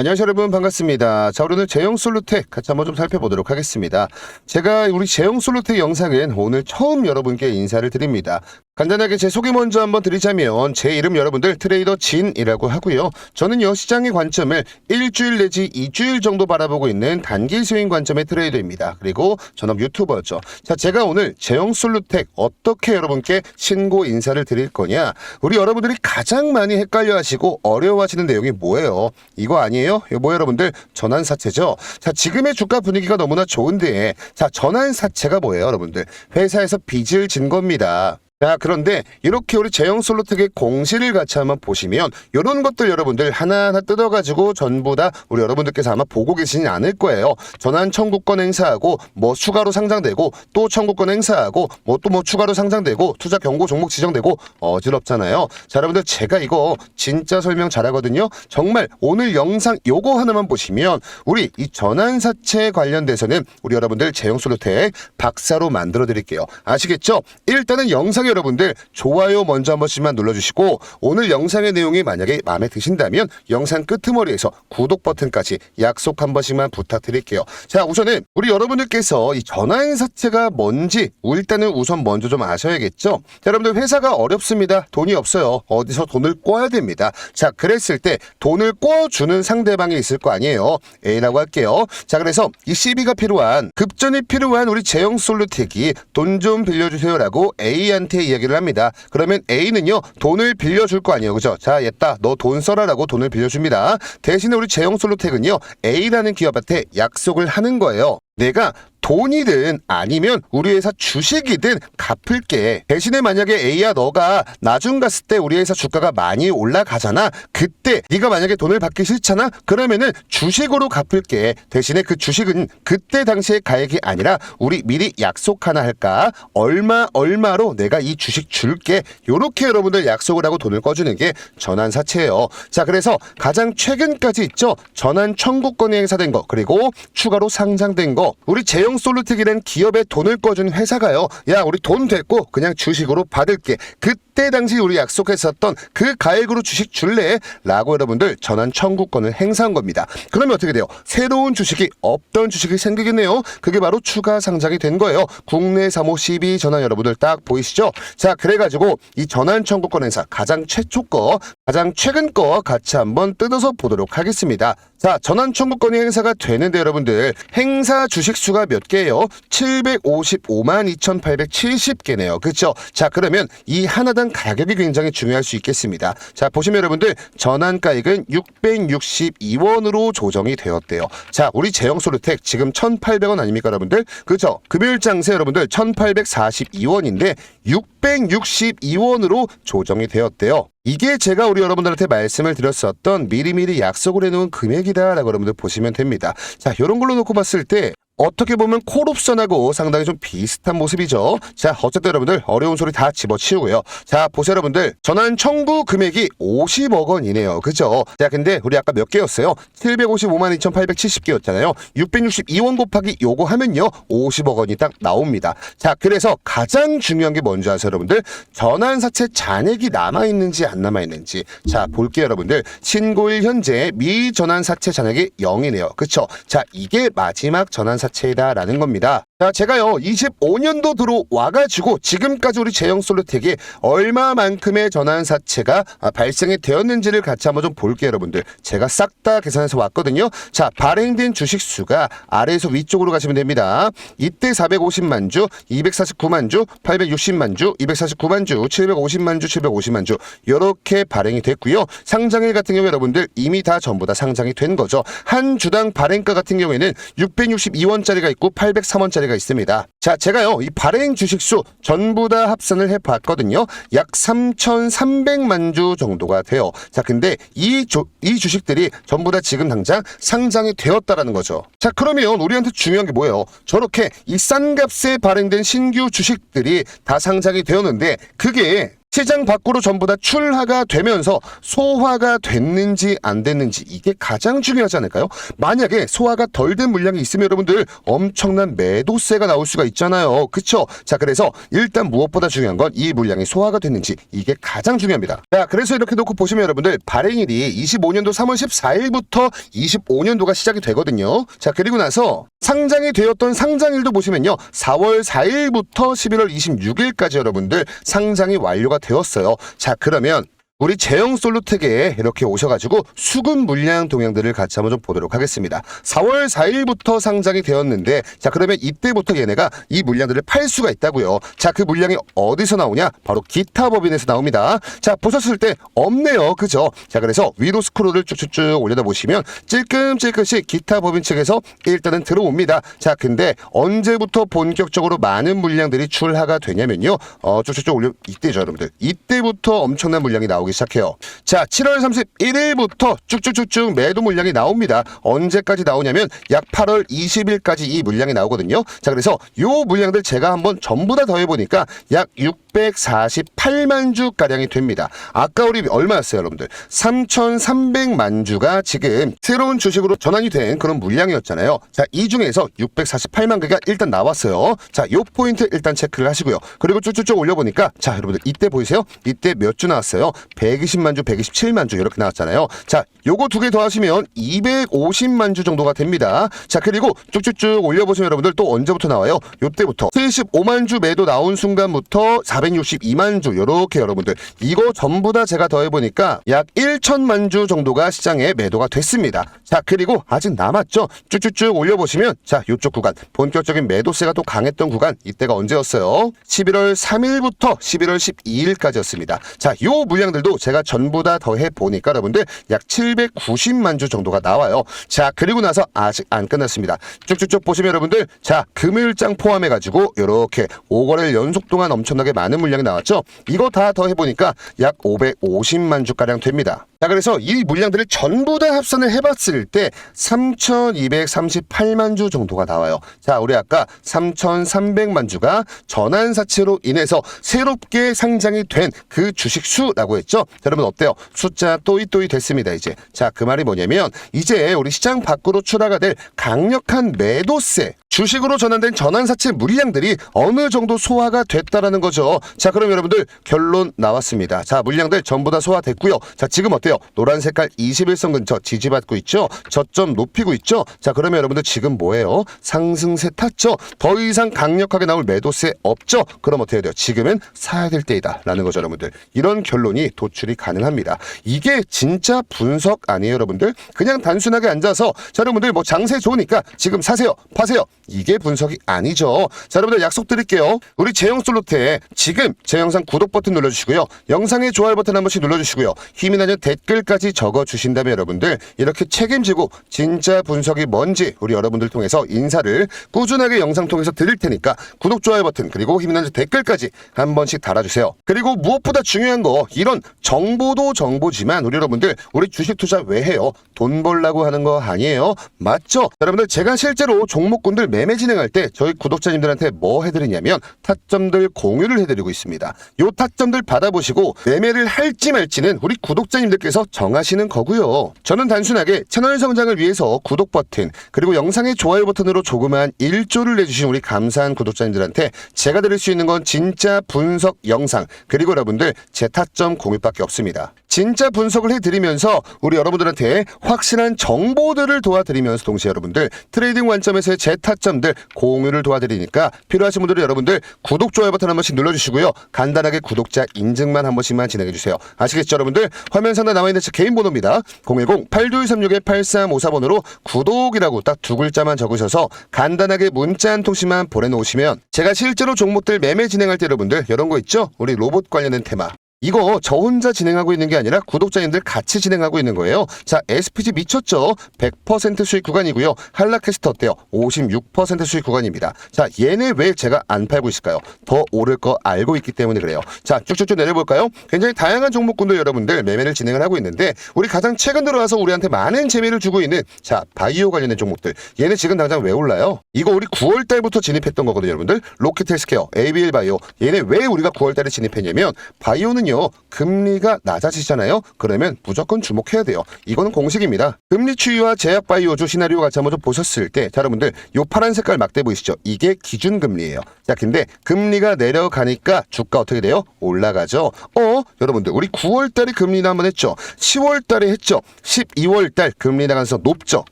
안녕하세요 여러분 반갑습니다. 자 오늘 제형솔루텍 같이 한번 좀 살펴보도록 하겠습니다. 제가 우리 제형솔루텍 영상은 오늘 처음 여러분께 인사를 드립니다. 간단하게 제 소개 먼저 한번 드리자면 제 이름 여러분들 트레이더 진이라고 하고요. 저는요 시장의 관점을 일주일 내지 이주일 정도 바라보고 있는 단기 스윙 관점의 트레이더입니다. 그리고 전업 유튜버죠. 자 제가 오늘 제형 솔루텍 어떻게 여러분께 신고 인사를 드릴 거냐 우리 여러분들이 가장 많이 헷갈려 하시고 어려워하시는 내용이 뭐예요? 이거 아니에요? 이거 뭐 여러분들 전환사채죠? 자 지금의 주가 분위기가 너무나 좋은데 자 전환사채가 뭐예요 여러분들? 회사에서 빚을 진 겁니다. 자, 그런데 이렇게 우리 제형 솔루텍의 공시를 같이 한번 보시면 이런 것들 여러분들 하나하나 뜯어가지고 전부 다 우리 여러분들께서 아마 보고 계시지 않을 거예요. 전환 청구권 행사하고 뭐 추가로 상장되고 또 청구권 행사하고 뭐또뭐 추가로 상장되고 투자 경고 종목 지정되고 어지럽잖아요. 자, 여러분들 제가 이거 진짜 설명 잘하거든요. 정말 오늘 영상 요거 하나만 보시면 우리 이 전환 사채 관련돼서는 우리 여러분들 제형 솔루텍 박사로 만들어 드릴게요. 아시겠죠? 일단은 영상 여러분들 좋아요 먼저 한 번씩만 눌러주시고 오늘 영상의 내용이 만약에 마음에 드신다면 영상 끄트머리에서 구독 버튼까지 약속 한 번씩만 부탁드릴게요. 자 우선은 우리 여러분들께서 이 전환사채가 뭔지 일단은 우선 먼저 좀 아셔야겠죠. 자 여러분들 회사가 어렵습니다. 돈이 없어요. 어디서 돈을 꿔야 됩니다. 자 그랬을 때 돈을 꿔주는 상대방이 있을 거 아니에요. A라고 할게요. 자 그래서 이 CB가 필요한 급전이 필요한 우리 제형 솔루텍이 돈 좀 빌려주세요라고 A한테 이야기를 합니다. 그러면 A는요 돈을 빌려줄 거 아니에요, 그죠? 자, 얘다 너 돈 써라라고 돈을 빌려줍니다. 대신에 우리 제형 솔루텍은요 A라는 기업한테 약속을 하는 거예요. 내가 돈이든 아니면 우리 회사 주식이든 갚을게. 대신에 만약에 A야 너가 나중 갔을 때 우리 회사 주가가 많이 올라가잖아. 그때 네가 만약에 돈을 받기 싫잖아. 그러면은 주식으로 갚을게. 대신에 그 주식은 그때 당시에 가액이 아니라 우리 미리 약속 하나 할까? 얼마 얼마로 내가 이 주식 줄게. 요렇게 여러분들 약속을 하고 돈을 꺼주는 게 전환사채예요. 자 그래서 가장 최근까지 있죠. 전환 청구권이 행사된 거 그리고 추가로 상장된 거 우리 제형 솔루텍이라는 기업에 돈을 꺼준 회사가요. 야 우리 돈 됐고 그냥 주식으로 받을게. 그때 당시 우리 약속했었던 그 가액으로 주식 줄래? 라고 여러분들 전환 청구권을 행사한 겁니다. 그러면 어떻게 돼요? 새로운 주식이 없던 주식이 생기겠네요. 그게 바로 추가 상장이 된 거예요. 국내 사모 12 전환 여러분들 딱 보이시죠? 자 그래가지고 이 전환 청구권 행사 가장 최초 거 가장 최근 거 같이 한번 뜯어서 보도록 하겠습니다. 자 전환 청구권이 행사가 되는데 여러분들 행사 주식 수가 몇 개예요? 755만 2,870개네요. 그렇죠? 자 그러면 이 하나당 가격이 굉장히 중요할 수 있겠습니다. 자 보시면 여러분들 전환 가액은 662원으로 조정이 되었대요. 자 우리 제형솔루텍 지금 1,800원 아닙니까 여러분들? 그렇죠? 금요일 장세 여러분들 1,842원인데 662원으로 조정이 되었대요. 이게 제가 우리 여러분들한테 말씀을 드렸었던 미리미리 약속을 해놓은 금액이다라고 여러분들 보시면 됩니다. 자, 이런 걸로 놓고 봤을 때 어떻게 보면 콜옵션하고 상당히 좀 비슷한 모습이죠. 자, 어쨌든 여러분들 어려운 소리 다 집어치우고요. 자, 보세요 여러분들. 전환 청구 금액이 50억 원이네요. 그죠? 자, 근데 우리 아까 몇 개였어요? 755만 2,870개였잖아요. 662원 곱하기 요거 하면요. 50억 원이 딱 나옵니다. 자, 그래서 가장 중요한 게 뭔지 아세요, 여러분들? 전환사채 잔액이 남아있는지 안 남아있는지. 자, 볼게요, 여러분들. 신고일 현재 미전환사채 잔액이 0이네요. 그쵸? 자, 이게 마지막 전환사채 자체이다라는 겁니다. 자, 제가요, 25년도 들어와가지고 지금까지 우리 제형 솔루텍이 얼마만큼의 전환 사채가 아, 발생이 되었는지를 같이 한번 좀 볼게요, 여러분들. 제가 싹 다 계산해서 왔거든요. 자, 발행된 주식 수가 아래에서 위쪽으로 가시면 됩니다. 이때 450만 주, 249만 주, 860만 주, 249만 주, 750만 주, 750만 주, 이렇게 발행이 됐고요. 상장일 같은 경우 여러분들 이미 다 전부 다 상장이 된 거죠. 한 주당 발행가 같은 경우에는 662원짜리가 있고 803원짜리 가 있습니다. 자, 제가요, 이 발행 주식수 전부 다 합산을 해봤거든요. 약 3,300만 주 정도가 돼요. 자, 근데 이, 조, 이 주식들이 전부 다 지금 당장 상장이 되었다라는 거죠. 자, 그러면 우리한테 중요한 게 뭐예요? 저렇게 이 싼 값에 발행된 신규 주식들이 다 상장이 되었는데 그게 시장 밖으로 전부 다 출하가 되면서 소화가 됐는지 안 됐는지 이게 가장 중요하지 않을까요? 만약에 소화가 덜 된 물량이 있으면 여러분들 엄청난 매도세가 나올 수가 있잖아요. 그쵸? 자, 그래서 일단 무엇보다 중요한 건 이 물량이 소화가 됐는지 이게 가장 중요합니다. 자, 그래서 이렇게 놓고 보시면 여러분들 발행일이 25년도 3월 14일부터 25년도가 시작이 되거든요. 자, 그리고 나서 상장이 되었던 상장일도 보시면요. 4월 4일부터 11월 26일까지 여러분들 상장이 완료가 되었어요. 자, 그러면 우리 제형 솔루텍에 이렇게 오셔가지고 수급 물량 동향들을 같이 한번 좀 보도록 하겠습니다. 4월 4일부터 상장이 되었는데, 자, 그러면 이때부터 얘네가 이 물량들을 팔 수가 있다고요. 자, 그 물량이 어디서 나오냐? 바로 기타 법인에서 나옵니다. 자, 보셨을 때 없네요. 그죠? 자, 그래서 위로 스크롤을 쭉쭉쭉 올려다 보시면 찔끔찔끔씩 기타 법인 측에서 일단은 들어옵니다. 자, 근데 언제부터 본격적으로 많은 물량들이 출하가 되냐면요. 어, 쭉쭉쭉 올려, 이때죠, 여러분들. 이때부터 엄청난 물량이 나오 기 시작해요. 자, 7월 31일부터 쭉쭉쭉쭉 매도 물량이 나옵니다. 언제까지 나오냐면 약 8월 20일까지 이 물량이 나오거든요. 자, 그래서 요 물량들 제가 한번 전부 다 더해보니까 약 648만 주 가량이 됩니다. 아까 우리 얼마였어요, 여러분들? 3,300만 주가 지금 새로운 주식으로 전환이 된 그런 물량이었잖아요. 자, 이 중에서 648만 개가 일단 나왔어요. 자, 요 포인트 일단 체크를 하시고요. 그리고 쭉쭉쭉 올려보니까 자, 여러분들 이때 보이세요? 이때 몇 주 나왔어요? 120만 주, 127만 주 이렇게 나왔잖아요. 자, 요거 두 개 더 하시면 250만 주 정도가 됩니다. 자, 그리고 쭉쭉쭉 올려보시면 여러분들 또 언제부터 나와요? 요때부터 75만 주 매도 나온 순간부터 462만 주 요렇게 여러분들 이거 전부 다 제가 더해보니까 약 1천만 주 정도가 시장에 매도가 됐습니다. 자, 그리고 아직 남았죠? 쭉쭉쭉 올려보시면 자, 요쪽 구간 본격적인 매도세가 또 강했던 구간 이때가 언제였어요? 11월 3일부터 11월 12일까지였습니다. 자, 요 물량들도 제가 전부 다 더해 보니까 여러분들 약 790만 주 정도가 나와요. 자, 그리고 나서 아직 안 끝났습니다. 쭉쭉쭉 보시면 여러분들 자, 금일장 포함해 가지고 요렇게 5거래일 연속 동안 엄청나게 많은 물량이 나왔죠. 이거 다 더해 보니까 약 550만 주 가량 됩니다. 자, 그래서 이 물량들을 전부 다 합산을 해봤을 때 3,238만 주 정도가 나와요. 자, 우리 아까 3,300만 주가 전환사채로 인해서 새롭게 상장이 된 그 주식 수라고 했죠. 자, 여러분 어때요? 숫자 또이또이 됐습니다, 이제. 자, 그 말이 뭐냐면 이제 우리 시장 밖으로 출하가 될 강력한 매도세 주식으로 전환된 전환사채 물량들이 어느 정도 소화가 됐다라는 거죠. 자, 그럼 여러분들 결론 나왔습니다. 자, 물량들 전부 다 소화됐고요. 자, 지금 어때요? 노란 색깔 21선 근처 지지받고 있죠? 저점 높이고 있죠? 자, 그러면 여러분들 지금 뭐예요? 상승세 탔죠? 더 이상 강력하게 나올 매도세 없죠? 그럼 어떻게 해야 돼요? 지금은 사야 될 때이다. 라는 거죠, 여러분들. 이런 결론이 도출이 가능합니다. 이게 진짜 분석 아니에요, 여러분들? 그냥 단순하게 앉아서 자, 여러분들 뭐 장세 좋으니까 지금 사세요, 파세요. 이게 분석이 아니죠. 자, 여러분들 약속드릴게요. 우리 제형 솔루트에 지금 제 영상 구독 버튼 눌러주시고요. 영상의 좋아요 버튼 한 번씩 눌러주시고요. 힘이 나는 댓글까지 적어 주신다면 여러분들 이렇게 책임지고 진짜 분석이 뭔지 우리 여러분들 통해서 인사를 꾸준하게 영상 통해서 드릴 테니까 구독, 좋아요 버튼 그리고 힘이 나는 댓글까지 한 번씩 달아주세요. 그리고 무엇보다 중요한 거 이런 정보도 정보지만 우리 여러분들 우리 주식 투자 왜 해요? 돈 벌라고 하는 거 아니에요? 맞죠? 자, 여러분들 제가 실제로 종목군들 매매 진행할 때 저희 구독자님들한테 뭐 해드리냐면 타점들 공유를 해드리고 있습니다. 요 타점들 받아보시고 매매를 할지 말지는 우리 구독자님들께 서 정하시는 거고요. 저는 단순하게 채널 성장을 위해서 구독 버튼 그리고 영상의 좋아요 버튼으로 조그만 일조를 내주신 우리 감사한 구독자님들한테 제가 드릴 수 있는 건 진짜 분석 영상 그리고 여러분들 제 타점 공유밖에 없습니다. 진짜 분석을 해드리면서 우리 여러분들한테 확실한 정보들을 도와드리면서 동시에 여러분들 트레이딩 관점에서의 제 타점들 공유를 도와드리니까 필요하신 분들은 여러분들 구독, 좋아요 버튼 한 번씩 눌러주시고요. 간단하게 구독자 인증만 한 번씩만 진행해주세요. 아시겠죠 여러분들? 화면 상단 남아있는 제 개인 번호입니다. 010-8236-8354번으로 구독이라고 딱 두 글자만 적으셔서 간단하게 문자 한 통씩만 보내놓으시면 제가 실제로 종목들 매매 진행할 때 여러분들 이런 거 있죠? 우리 로봇 관련된 테마 이거 저 혼자 진행하고 있는 게 아니라 구독자님들 같이 진행하고 있는 거예요. 자, SPG 미쳤죠? 100% 수익 구간이고요. 한라캐스트 어때요? 56% 수익 구간입니다. 자, 얘네 왜 제가 안 팔고 있을까요? 더 오를 거 알고 있기 때문에 그래요. 자, 쭉쭉쭉 내려볼까요? 굉장히 다양한 종목군도 여러분들 매매를 진행을 하고 있는데 우리 가장 최근 들어와서 우리한테 많은 재미를 주고 있는 자, 바이오 관련된 종목들. 얘네 지금 당장 왜 올라요? 이거 우리 9월 달부터 진입했던 거거든요, 여러분들. 로켓헬스케어, ABL 바이오. 얘네 왜 우리가 9월 달에 진입했냐면 바이오는 요. 금리가 낮아지잖아요. 그러면 무조건 주목해야 돼요. 이거는 공식입니다. 금리 추이와 제약 바이오주 시나리오 같이 한번 좀 보셨을 때 자, 여러분들 요 파란 색깔 막대 보이시죠? 이게 기준 금리예요. 자, 근데 금리가 내려가니까 주가 어떻게 돼요? 올라가죠. 어, 여러분들 우리 9월 달에 금리 한번 했죠. 10월 달에 했죠. 12월 달 금리 나가면서 높죠.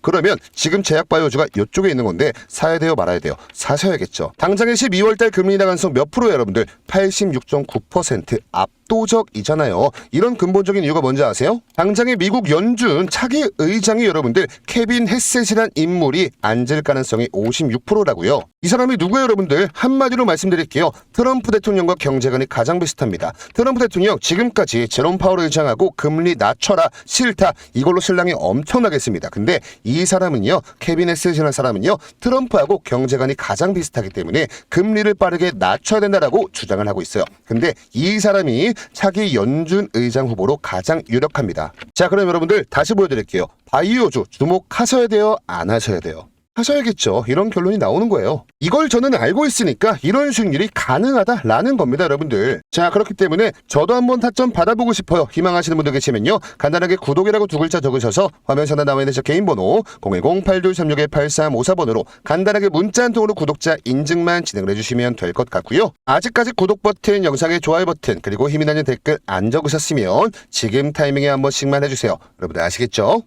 그러면 지금 제약 바이오주가 이쪽에 있는 건데 사야 돼요, 말아야 돼요. 사셔야겠죠. 당장에 12월 달 금리 가능성 몇 프로예요, 여러분들? 86.9% 압도적이잖아요. 이런 근본적인 이유가 뭔지 아세요? 당장에 미국 연준 차기 의장이 여러분들 케빈 헤셋이란 인물이 앉을 가능성이 56%라고요. 이 사람이 누구예요, 여러분들? 한마디로 말씀드릴게요. 트럼프 대통령과 경제관이 가장 비슷합니다. 트럼프 대통령 지금까지 제롬 파월 의장하고 금리 낮춰라 싫다 이걸로 신랑이 엄청나겠습니다. 근데 이 사람은요, 케빈 헤셋이라는 사람은요, 트럼프하고 경제관이 가장 비슷하기 때문에 금리를 빠르게 낮춰야 된다라고 주장을 하고 있어요. 근데 이 사람이 차기 연준 의장 후보로 가장 유력합니다. 자, 그럼 여러분들 다시 보여드릴게요. 바이오주 주목하셔야 돼요? 안 하셔야 돼요? 하셔야겠죠. 이런 결론이 나오는 거예요. 이걸 저는 알고 있으니까 이런 수익률이 가능하다라는 겁니다, 여러분들. 자, 그렇기 때문에 저도 한번 타점 받아보고 싶어요. 희망하시는 분들 계시면요. 간단하게 구독이라고 두 글자 적으셔서 화면 상단 나와 있는 제 개인 번호 010-8236-8354번으로 간단하게 문자 한 통으로 구독자 인증만 진행을 해주시면 될 것 같고요. 아직까지 구독 버튼, 영상의 좋아요 버튼, 그리고 힘이 나는 댓글 안 적으셨으면 지금 타이밍에 한 번씩만 해주세요. 여러분들 아시겠죠?